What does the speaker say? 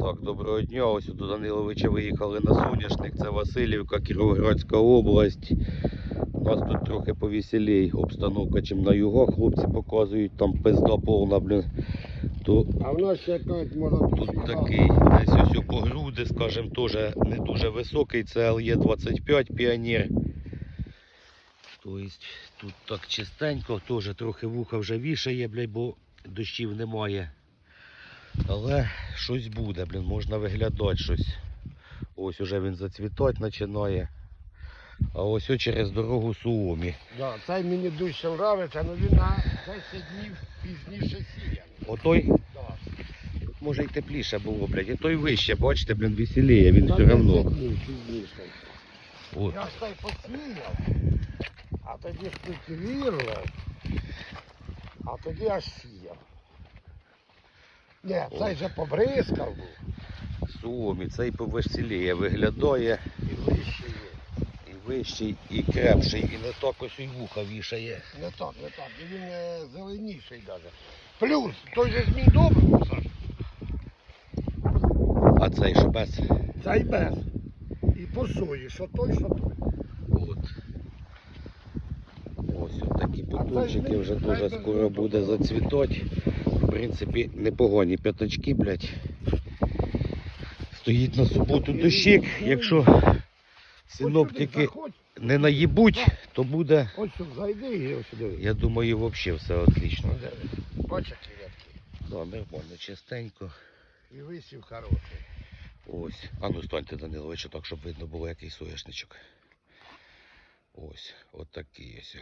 Так, доброго дня. Ось до Даниловича виїхали на соняшник. Це Васильівка, Кіровоградська область. У нас тут трохи повеселій обстановка, чим на югах. Хлопці показують, там пизда повна, блін. То А в нас ще кажуть, може тут такий десь ось у по груди, скажімо, теж не дуже високий. Це ЛЕ-25 Піонер. Тобто тут так чистенько, теж трохи вуха вже вішає, блядь, бо дощів немає. Але щось буде, блін, можна виглядати щось. Ось уже він зацвітати починає. А ось через дорогу Суомі. Да, цей мені дуже подобається, але він на 10 днів пізніше сіяний. Отой, Да. може й тепліше було, блядь, і той вище, бачите, блін, веселіє, він все 10 одно. днів пізніше. От. Я ж той посіяв, а тоді скультивірував, а тоді аж сіяв. Ні, цей же побризкав був Суомі, цей повеселіє, виглядає і вище є. і вищий, і крепший, і не так ось і вуха вішає. Не так, не так. І він е, зеленіший навіть. Плюс, той же змій добрий, Саш. А цей ж без. Цей без. І по сої, що той, що той. От. Ось от такі бутончики вже дуже скоро буде зацвітати. Принципі, непогані п'ятачки, блядь. Стоїть на суботу дощик. Якщо синоптики не наїбуть, то буде, Ось зайди і ось сюди. я думаю, взагалі все отлично. Бач, які рядки. Да, нормально, чистенько. І висів хороший. Ось. А ну станьте, Данилович, так, щоб видно було, який соняшничок. Ось, от такий ось.